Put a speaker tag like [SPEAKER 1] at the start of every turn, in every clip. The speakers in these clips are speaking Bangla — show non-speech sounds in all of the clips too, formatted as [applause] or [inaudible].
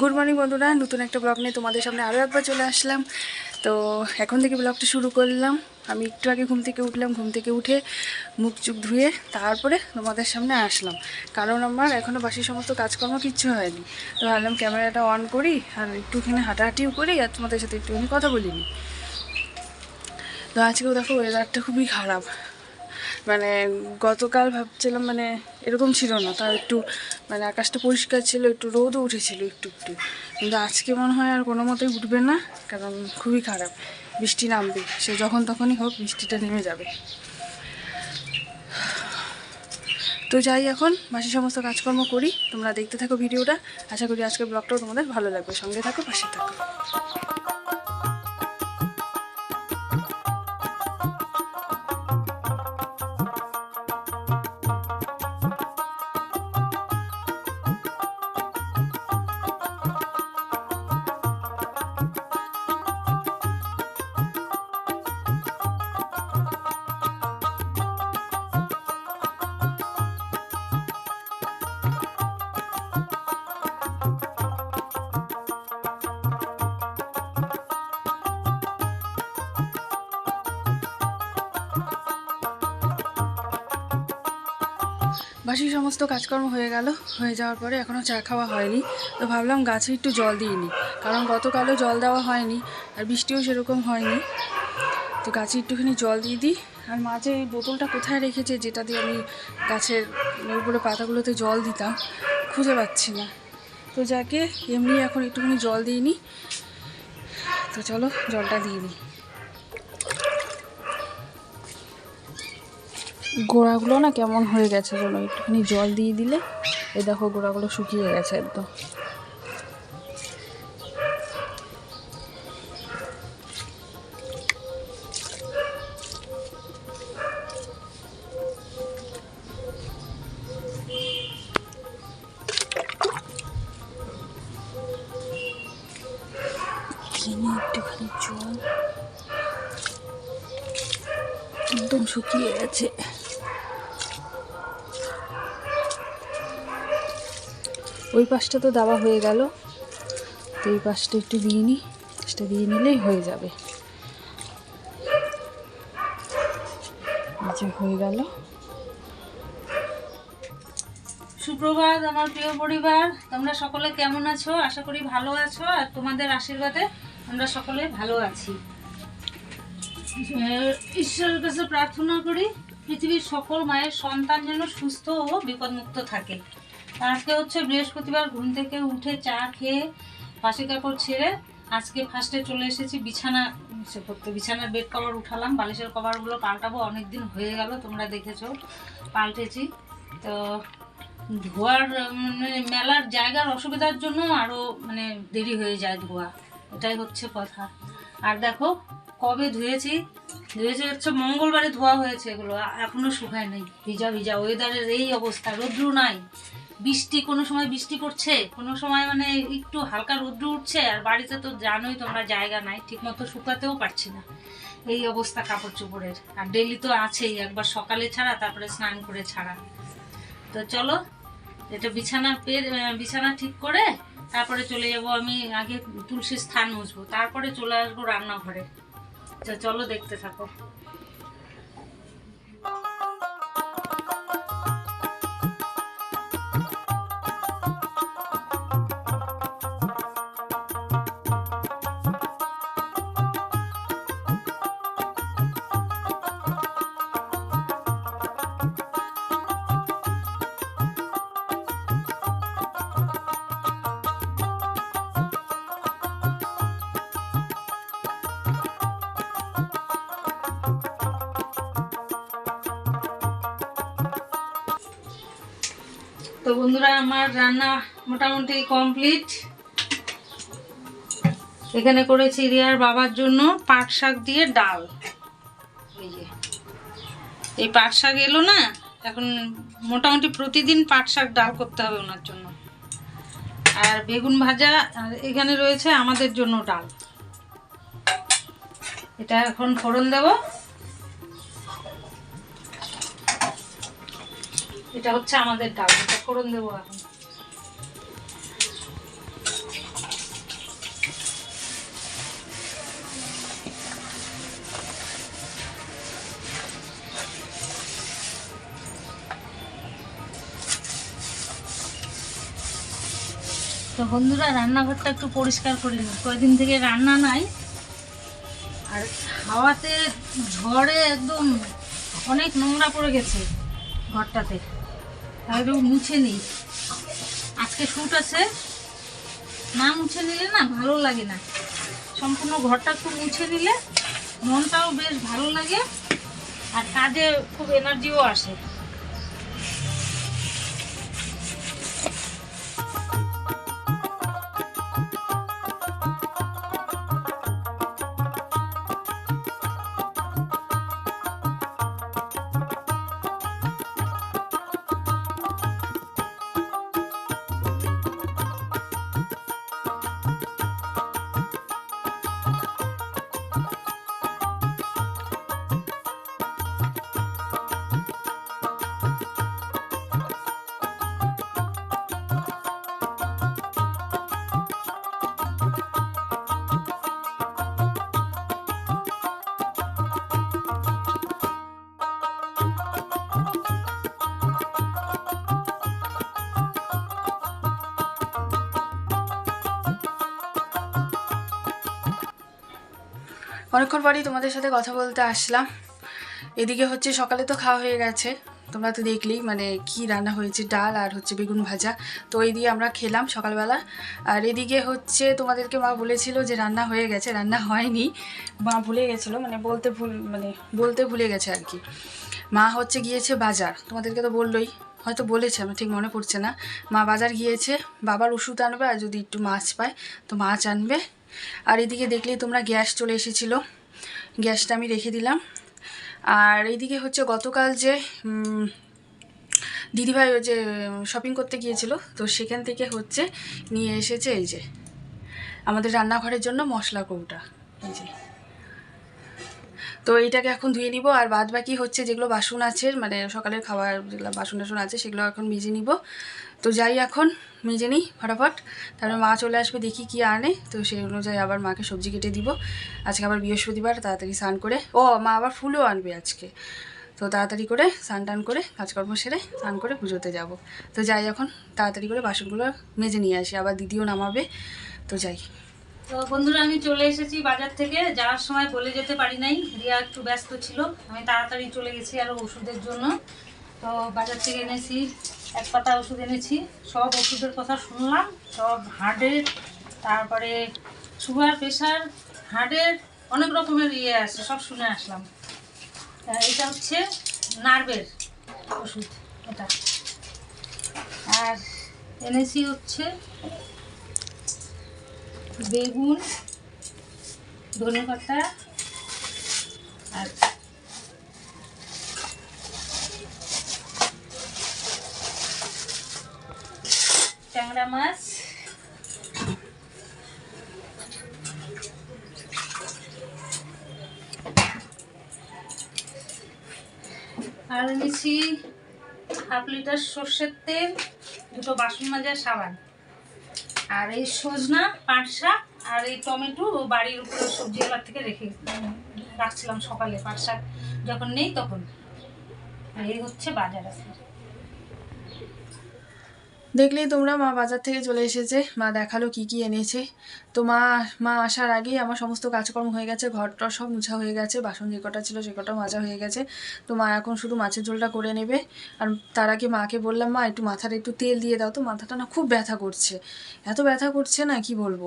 [SPEAKER 1] গুড মর্নিং বন্ধুরা। নতুন একটা ব্লগ নিয়ে তোমাদের সামনে আরও একবার চলে আসলাম। তো এখন থেকে ব্লগটা শুরু করলাম। আমি একটু আগে ঘুম থেকে উঠলাম। ঘুম থেকে উঠে মুখ চুখ ধুয়ে তারপরে তোমাদের সামনে আসলাম। কারণ আমার এখনও বাসি সমস্ত কাজকর্ম কিচ্ছু হয়নি। তো ভাবলাম ক্যামেরাটা অন করি আর একটুখানি হাঁটাহাঁটিও করি আর তোমাদের সাথে একটুখানি কথা বলিনি তো আজকেও দেখো ওয়েদারটা খুবই খারাপ। মানে গতকাল ভাবছিলাম মানে এরকম ছিল না, তাও একটু মানে আকাশটা পরিষ্কার ছিল, একটু রোদও উঠেছিল একটু একটু। কিন্তু আজকে মনে হয় আর কোনো মতেই উঠবে না, কারণ খুবই খারাপ, বৃষ্টি নামবে, সে যখন তখনই হোক বৃষ্টিটা নেমে যাবে। তো যাই এখন, বাসি সমস্ত কাজকর্ম করি, তোমরা দেখতে থাকো ভিডিওটা, আশা করি আজকের ব্লগটাও তোমাদের ভালো লাগবে, সঙ্গে থাকো, পাশে থাকো। বাসি সমস্ত কাজকর্ম হয়ে গেল। হয়ে যাওয়ার পরে এখনও চা খাওয়া হয়নি। তো ভাবলাম গাছে একটু জল দিইনি কারণ গতকালও জল দেওয়া হয়নি আর বৃষ্টিও সেরকম হয়নি। তো গাছে একটুখানি জল দিয়ে দিই। আর মাঝে এই বোতলটা কোথায় রেখেছে, যেটা দিয়ে আমি গাছের উপরে পাতাগুলোতে জল দিতাম, খুঁজে পাচ্ছি না। তো যাকে, এমনি এখন একটুখানি জল দিইনি তো চলো জলটা দিয়ে দিই। গোড়াগুলো না কেমন হয়ে গেছে যেন একটুখানি জল দিয়ে দিলে এই দেখো গোড়াগুলো শুকিয়ে গেছে একদম। একটুখানি জল একদম শুকিয়ে গেছে। ওই পাশটা তো দেওয়া হয়ে গেল। তো এই পাশটা একটু দিয়ে নিই। পাশটা দিয়ে নিলেই হয়ে যাবে। যে হয়ে গেল।
[SPEAKER 2] সুপ্রভাত, আমার প্রিয় পরিবার, তোমরা সকলে কেমন আছো? আশা করি ভালো আছো, আর তোমাদের আশীর্বাদে আমরা সকলে ভালো আছি। ঈশ্বরের কাছে প্রার্থনা করি, পৃথিবীর সকল মায়ের সন্তান যেন সুস্থ ও বিপদমুক্ত থাকে। আজকে হচ্ছে বৃহস্পতিবার ঘুম থেকে উঠে চা খেয়ে বাসি কাপড় ছেড়ে আজকে ফার্স্টে চলে এসেছি বিছানা করতে। বিছানার বেড কভার উঠালাম, বালিশের কভারগুলো পাল্টাবো অনেক দিন হয়ে গেল, তোমরা দেখেছ, পাল্টেছি। তো ধোয়ার মানে মেলার জায়গার অসুবিধার জন্য আরও মানে দেরি হয়ে যায় ধোয়া। এটাই হচ্ছে কথা। আর দেখো, কবে ধুয়েছি? ধুয়েছি হচ্ছে মঙ্গলবারে ধোয়া হয়েছে এগুলো আ- এখনও শুকায় নেই। ভিজা ভিজা ওয়েদারের এই অবস্থা, রৌদ্র নাই। বৃষ্টি কোনো সময় বৃষ্টি পড়ছে কোনো সময় মানে একটু হালকা রৌদ্র উঠছে আর বাড়িতে তো জানোই তোমরা জায়গা নাই ঠিকমতো শুকাতেও পারছি না। এই অবস্থা কাপড় চোপড়ের। আর ডেলি তো আছেই একবার সকালে ছাড়া তারপরে স্নান করে ছাড়া। তো চলো এটা বিছানা আহ, বিছানা ঠিক করে তারপরে চলে যাব আমি আগে তুলসীর স্থান মুছবো তারপরে চলে আসব রান্নাঘরে। তো চলো দেখতে থাকো। তো বন্ধুরা, আমার রান্না মোটামুটি কমপ্লিট এখানে করেছি রিয়ার বাবার জন্য পাট শাক দিয়ে ডাল। এই এই পাট শাক এলো না, এখন মোটামুটি প্রতিদিন পাট শাক ডাল করতে হবে ওনার জন্য। আর বেগুন ভাজা এখানে রয়েছে আমাদের জন্য ডাল। এটা এখন ফোড়ন দেব। এটা হচ্ছে আমাদের ডাল এটা ফোড়ন দেবো এখন। তো বন্ধুরা, রান্নাঘরটা একটু পরিষ্কার করে নিই। কয়েকদিন থেকে রান্না নাই, আর হাওয়াতে ঝড়ে একদম অনেক নোংরা পড়ে গেছে ঘরটাতে। একটু মুছে নিই। আজকে শ্যুট আছে। না মুছে নিলে না ভালো লাগে না। সম্পূর্ণ ঘরটা একটু মুছে নিলে মনটাও বেশ ভালো লাগে আর কাজে খুব এনার্জিও আসে।
[SPEAKER 1] অনেকক্ষণ পরেই তোমাদের সাথে কথা বলতে আসলাম। এদিকে হচ্ছে সকালে তো খাওয়া হয়ে গেছে। তোমরা তো দেখলেই মানে কি রান্না হয়েছে, ডাল আর হচ্ছে বেগুন ভাজা। তো এই দিয়ে আমরা খেলাম সকালবেলা। আর এদিকে হচ্ছে তোমাদেরকে মা বলেছিল যে রান্না হয়ে গেছে, রান্না হয়নি। মা ভুলে গেছিল মানে বলতে ভুল মানে বলতে ভুলে গেছে আর কি। মা হচ্ছে গিয়েছে বাজার, তোমাদেরকে তো বললোই। হয়তো বলেছে, আমার ঠিক মনে পড়ছে না। মা বাজার গিয়েছে, বাবার ওষুধ আনবে আর যদি একটু মাছ পায়, তো মাছ আনবে। আর এদিকে দেখলেই তোমরা গ্যাস চলে এসেছিল। গ্যাসটা আমি রেখে দিলাম। আর এইদিকে হচ্ছে গতকাল যে দিদিভাই ওই যে শপিং করতে গিয়েছিল, তো সেখান থেকে হচ্ছে নিয়ে এসেছে এই যে, আমাদের রান্নাঘরের জন্য মশলা কৌটা, এই যে। তো এইটাকে এখন ধুয়ে নিব, আর বাদ বাকি হচ্ছে যেগুলো বাসন আছে মানে সকালের খাবার যেগুলো বাসন টাসন আছে, সেগুলো এখন মেজে নিব। তো যাই এখন, মেজে নিই ফটাফট। তারপরে মা চলে আসবে, দেখি কি আনে। তো সেই অনুযায়ী আবার মাকে সবজি কেটে দিব। আজকে আবার বৃহস্পতিবার, তাড়াতাড়ি স্নান করে। ও, মা আবার ফুলও আনবে আজকে। তো তাড়াতাড়ি করে স্নান টান করে, কাজকর্ম সেরে স্নান করে পুজোতে যাব। তো যাই এখন, তাড়াতাড়ি করে বাসনগুলো মেজে নিয়ে আসি। আবার দিদিও নামাবে। তো যাই।
[SPEAKER 2] তো বন্ধুরা, আমি চলে এসেছি বাজার থেকে। যাওয়ার সময় বলে যেতে পারি নাই। রিয়া একটু ব্যস্ত ছিল। আমি তাড়াতাড়ি চলে গেছি আরও ওষুধের জন্য। তো বাজার থেকে এনেছি এক পাতা ওষুধ এনেছি, সব ওষুধের কথা শুনলাম, সব হার্টের তারপরে সুগার, প্রেশার হার্টের অনেক রকমের ইয়ে আছে, সব শুনে আসলাম। এটা হচ্ছে নার্ভের ওষুধ, এটা। আর এনেছি হচ্ছে বেগুন, ধনে পাতা, আর ট্যাংরা মাছ। আর এনেছি হাফ লিটার সর্ষের তেল, দুটো বাসন মাজার সাবান। আর এই সজনা, পাট শাক আর এই টমেটো ও বাড়ির উপরে সবজি এলার থেকে রেখে রাখছিলাম সকালে। পাট শাক যখন নেই তখন। আর এই হচ্ছে বাজার আছে
[SPEAKER 1] দেখলেই তোমরা মা বাজার থেকে চলে এসেছে। মা দেখাল কি কি এনেছে। তো মা মা আসার আগেই আমার সমস্ত কাজকর্ম হয়ে গেছে, ঘরটা সব মুছা হয়ে গেছে, বাসন যে কটা ছিল সে কটা মাজা হয়ে গেছে। তো মা এখন শুধু মাছের ঝোলটা করে নেবে। আর তার আগে মাকে বললাম, মা, একটু মাথাটা একটু তেল দিয়ে দাও। তো মাথাটা না খুব ব্যথা করছে। এত ব্যথা করছে না, কি বলব?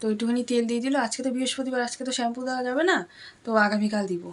[SPEAKER 1] তো একটুখানি তেল দিয়ে দিল। আজকে তো বৃহস্পতিবার, আজকে তো শ্যাম্পু দেওয়া যাবে না। তো আগামীকাল দিব।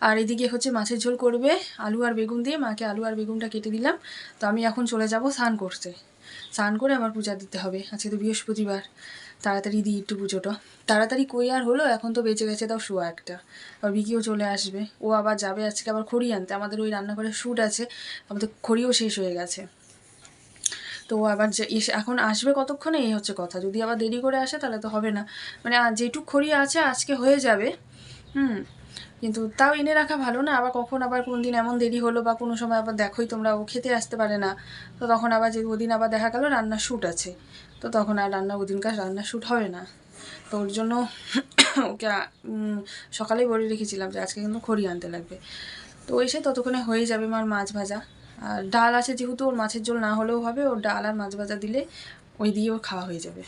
[SPEAKER 1] আর এদিকে হচ্ছে মাছের ঝোল করবে আলু আর বেগুন দিয়ে। মাকে আলু আর বেগুনটা কেটে দিলাম। তো আমি এখন চলে যাব স্নান করতে। স্নান করে আমার পূজা দিতে হবে। আজকে তো বৃহস্পতিবার। তাড়াতাড়ি দিই একটু পুজোটা। তাড়াতাড়ি কই আর হলো, এখন তো বেঁচে গেছে তাও শোয়া একটা। আর বিকিও চলে আসবে। ও আবার যাবে আজকে আবার খড়ি আনতে। আমাদের ওই রান্নাঘরে শ্যুট আছে। আমাদের খড়িও শেষ হয়ে গেছে। তো ও আবার যে এখন আসবে কতক্ষণে? এই হচ্ছে কথা। যদি আবার দেরি করে আসে তাহলে তো হবে না। মানে যেটুক খড়ি আছে আজকে হয়ে যাবে। হুম। কিন্তু তাও এনে রাখা ভালো না। আবার কখন আবার কোন দিন এমন দেরি হলো বা কোনো সময় আবার দেখোই তোমরা ও খেতে আসতে পারে না। তো তখন আবার যে ওদিন আবার দেখা গেল রান্নার শ্যুট আছে। তো তখন আর রান্না ওদিনকার রান্নার শ্যুট হবে না। তো ওর জন্য [coughs] ওকে সকালেই বলে রেখেছিলাম যে আজকে কিন্তু খড়ি আনতে লাগবে। তো এসে ততক্ষণে হয়ে যাবে মার মাছ ভাজা। আর ডাল আছে যেহেতু, ওর মাছের ঝোল না হলেও হবে, ওর ডাল আর মাছ ভাজা দিলে ওই দিয়েও খাওয়া হয়ে যাবে।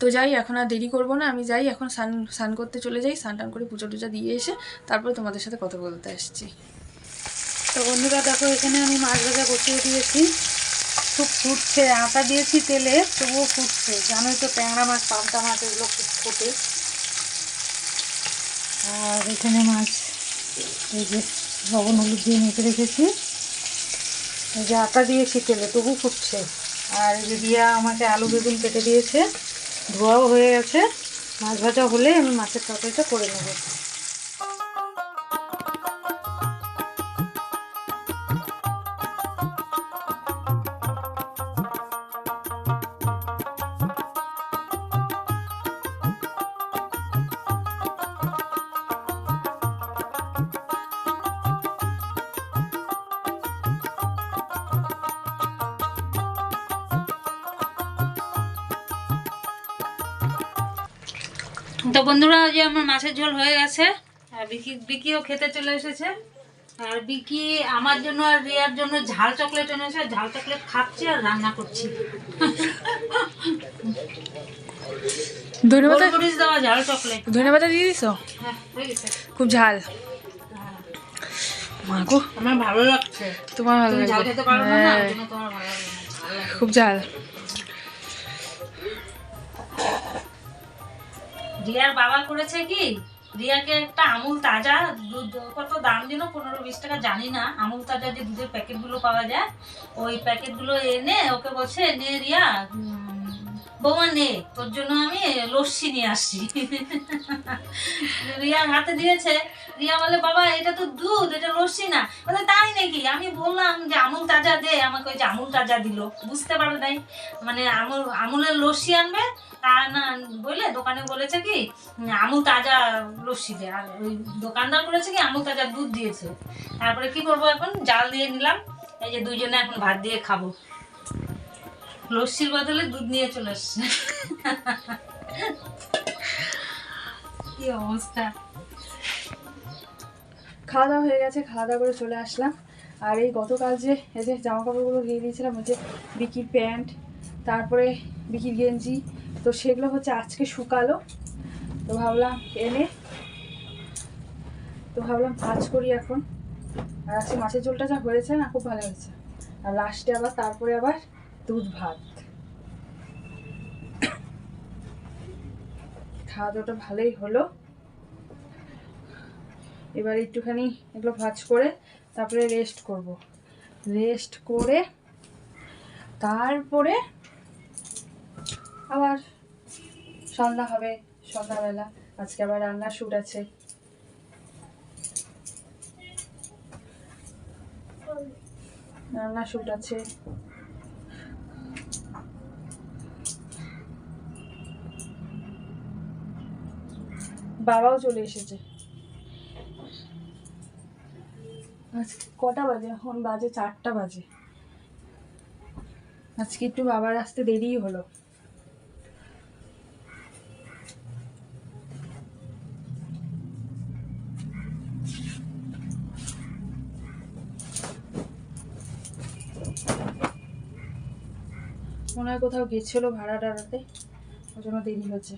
[SPEAKER 1] তো যাই, এখন আর দেরি করব না। আমি যাই, এখন স্নান স্নান করতে চলে যাই। স্নান টান করে পুজো টুজো দিয়ে এসে তারপরে তোমাদের সাথে কথা বলতে আসছি।
[SPEAKER 2] তো বন্ধুরা, দেখো, এখানে আমি মাছ ভাজা বসিয়ে দিয়েছি। খুব ফুটছে, আটা দিয়েছি তেলে, তবুও ফুটছে। জানোই তো, ট্যাংরা মাছ পাবদা মাছ, এগুলো খুব ফুটে। আর এখানে মাছ, এই যে লবণ, হলুদ দিয়ে মেখে রেখেছি। এই যে আটা দিয়েছি তেলে তবু ফুটছে। আর এই যে দিয়া আমাকে আলু বেগুন কেটে দিয়েছে। ধোয়াও হয়ে গেছে। মাছ ভাজা হলে আমি মাছের তরকারিটা করে নেব। যে আমার মাছের ঝোল হয়ে গেছে আর বিকি বিকিও খেতে চলে এসেছে। আর বিকি আমার জন্য আর রিয়ার জন্য ঝাল চকলেট এনেছে ঝাল চকলেট খাচ্ছি আর রান্না করছি।
[SPEAKER 1] ধন্যবাদ
[SPEAKER 2] গোলমরিচ দেওয়া ঝাল চকলেট।
[SPEAKER 1] ধন্যবাদ দিয়ে দিছো?
[SPEAKER 2] হ্যাঁ
[SPEAKER 1] খুব ঝাল।
[SPEAKER 2] হ্যাঁ,
[SPEAKER 1] মা
[SPEAKER 2] আমার ভালো লাগছে।
[SPEAKER 1] তোমার ভালো হ্যাঁ। খুব ঝাল।
[SPEAKER 2] রিয়ার বাবা করেছে কি? রিয়াকে একটা আমুল তাজা দুধ কত দাম দিল? পনেরো, বিশ টাকা, জানি না। আমুল তাজা যে দুধের প্যাকেটগুলো পাওয়া যায়, ওই প্যাকেটগুলো এনে ওকে বলছে, নে রিয়া বৌমা, নে, তোর জন্য আমি লস্যি নিয়ে আসছি। রিয়া হাতে দিয়েছে। রিয়া বলে, বাবা, এটা তো দুধ, এটা লস্যি না। বলে, তাই নাকি? আমি বললাম যে, আমুল তাজা দে। আমাকে ওই যে আমুল তাজা দিল। বুঝতে পারে নাই। মানে আমুল, আমুলের লস্যি আনবে। তা না, বলে, দোকানে বলেছে কি, আমুল তাজা লস্যি দে। আর ওই দোকানদার বলেছে কি, আমুল তাজা দুধ দিয়েছে। তারপরে কি করব এখন? জাল দিয়ে নিলাম। এই যে দুইজনে এখন ভাত দিয়ে খাব। লস্যির বদলে দুধ নিয়ে চলে আসছে। কি অবস্থা?
[SPEAKER 1] খাওয়া দাওয়া হয়ে গেছে, খাওয়া দাওয়া করে চলে আসলাম। আর এই গতকাল যে, এই যে জামা কাপড়গুলো দিয়ে দিয়েছিলাম হচ্ছে বিকির প্যান্ট, তারপরে বিকির গেঞ্জি, তো সেগুলো হচ্ছে আজকে শুকালো। তো ভাবলাম এনে, তো ভাবলাম ভাজ করি এখন। আর আজকে মাছের ঝোলটা যা হয়েছে না, খুব ভালো হয়েছে। আর লাস্টে আবার, তারপরে আবার দুধ, ভাত। খাওয়া দাওয়াটা ভালোই হলো। এবার একটুখানি এগুলো ভাজ করে তারপরে রেস্ট করব। রেস্ট করে তারপরে আবার সন্ধ্যা হবে, সন্ধ্যাবেলা। আজকে আবার রান্নার শ্যুট আছে। রান্নার শ্যুট আছে। বাবাও চলে এসেছে। আজকে কটা বাজে? এখন বাজে চারটা বাজে। আজকে একটু বাবার আসতে দেরিই হলো। মনে হয় কোথাও গেছিল ভাড়া টাড়াতে, ওই জন্য দেরি হয়েছে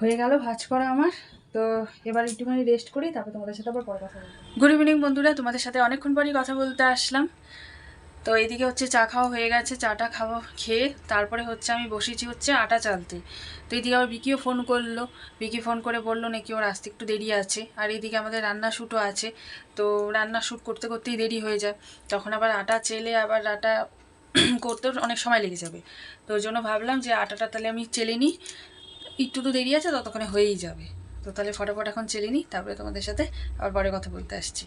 [SPEAKER 1] হয়ে গেল ভাজ করা আমার। তো এবার একটুখানি রেস্ট করি, তারপর তোমাদের সাথে আবার পরে কথা বলব। গুড ইভিনিং বন্ধুরা, তোমাদের সাথে অনেকক্ষণ পরই কথা বলতে আসলাম। তো এদিকে হচ্ছে চা খাওয়া হয়ে গেছে, চাটা খাওয়া খেয়ে তারপরে হচ্ছে আমি বসেছি হচ্ছে আটা চালতে। তো এদিকে আবার বিকিও ফোন করল। বিকি ফোন করে বলল নাকি ওর আসতে একটু দেরি আছে। আর এদিকে আমাদের রান্না শ্যুটও আছে। তো রান্না শ্যুট করতে করতেই দেরি হয়ে যায়। তখন আবার আটা চেলে আবার আটা [clears throat] করতেও অনেক সময় লেগে যাবে। তো ওই জন্য ভাবলাম যে আটাটা তাহলে আমি চেলে নিই। একটু তো দেরি আছে, ততক্ষণে হয়েই যাবে। তো তাহলে ফটাফট এখন চেলে নিই তারপরে তোমাদের সাথে আবার পরে কথা বলতে আসছি।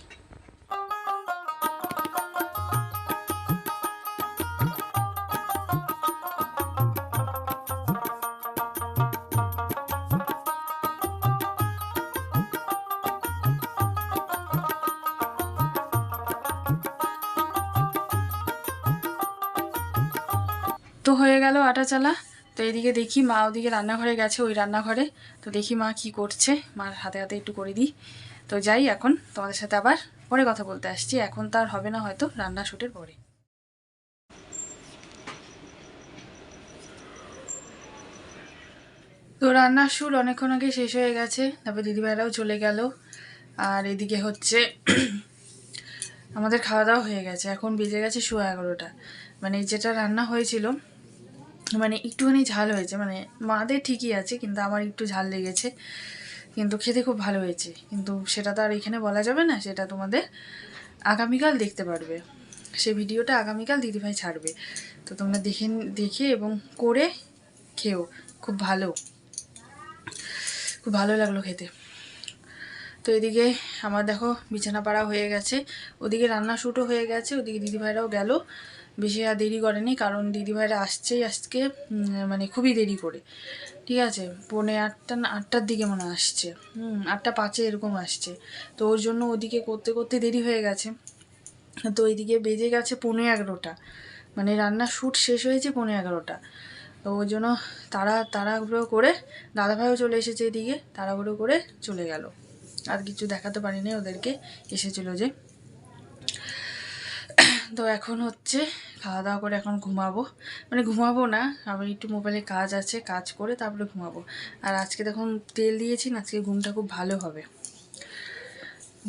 [SPEAKER 1] তো হয়ে গেল আটা চালা। তো এদিকে দেখি মা ওদিকে রান্নাঘরে গেছে, ওই রান্নাঘরে। তো দেখি মা কি করছে, মার হাতে হাতে একটু করে দিই। তো যাই এখন, তোমাদের সাথে আবার পরে কথা বলতে আসছি। এখন তার হবে না হয়তো, রান্না শ্যুটের পরে। তো রান্নার শুট অনেকক্ষণ আগে শেষ হয়ে গেছে, তারপর দিদিভাইরাও চলে গেল। আর এদিকে হচ্ছে আমাদের খাওয়া দাওয়া হয়ে গেছে, এখন বেজে গেছে শুয়া এগারোটা। মানে যেটা রান্না হয়েছিল মানে একটুখানি ঝাল হয়েছে মানে মাদের ঠিকই আছে, কিন্তু আমার একটু ঝাল লেগেছে, কিন্তু খেতে খুব ভালো হয়েছে। কিন্তু সেটা তো আর এখানে বলা যাবে না, সেটা তোমাদের আগামীকাল দেখতে পারবে। সে ভিডিওটা আগামীকাল দিদিভাই ছাড়বে। তো তোমরা দেখে দেখে এবং করে খেও, খুব ভালো। খুব ভালো লাগল খেতে। তো এদিকে আমার দেখো বিছানা পাড়া হয়ে গেছে, ওদিকে রান্না শুটও হয়ে গেছে, ওদিকে দিদিভাইরাও গেল। বেশি আর দেরি করেনি, কারণ দিদিভাইরা আসছেই আজকে মানে খুবই দেরি করে। ঠিক আছে? পৌনে আটটা না, আটটার দিকে মনে আসছে। হুম, আটটা পাঁচে এরকম আসছে। তো ওর জন্য ওদিকে করতে করতে দেরি হয়ে গেছে। তো ওইদিকে বেজে গেছে পৌনে এগারোটা। মানে রান্নার শ্যুট শেষ হয়েছে পৌনে এগারোটা। তো ওই জন্য তারা তাড়াহুড়ো করে দাদাভাইও চলে এসেছে এদিকে, তাড়াহুড়ো করে চলে গেল। আর কিছু দেখাতে পারিনি ওদেরকে, এসেছিল যে। তো এখন হচ্ছে খাওয়া দাওয়া করে এখন ঘুমাবো। মানে ঘুমাবো না, আমি একটু মোবাইলে কাজ আছে, কাজ করে তারপরে ঘুমাবো। আর আজকে দেখুন তেল দিয়েছি না, আজকে ঘুমটা খুব ভালো হবে।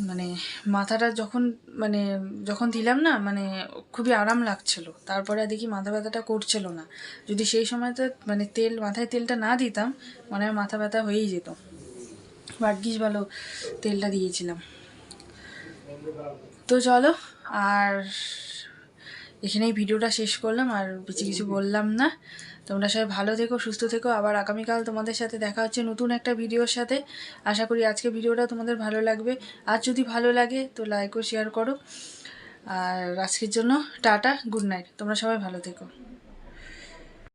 [SPEAKER 1] মানে মাথাটা যখন মানে যখন দিলাম না মানে খুবই আরাম লাগছিল। তারপরে দেখি মাথা ব্যথাটা করছিল না। যদি সেই সময়তে মানে তেল, মাথায় তেলটা না দিতাম মানে হয় মাথা ব্যথা হয়েই যেত। ভাগ্যিস ভালো তেলটা দিয়েছিলাম। তো চলো, আর এখানেই ভিডিওটা শেষ করলাম, আর বেশি কিছু বললাম না। তোমরা সবাই ভালো থেকো, সুস্থ থেকো। আবার আগামীকাল তোমাদের সাথে দেখা হচ্ছে নতুন একটা ভিডিওর সাথে। আশা করি আজকে ভিডিওটা তোমাদের ভালো লাগবে। আর যদি ভালো লাগে তো লাইক ও শেয়ার করো। আর আজকের জন্য টাটা গুড নাইট তোমরা সবাই ভালো থেকো।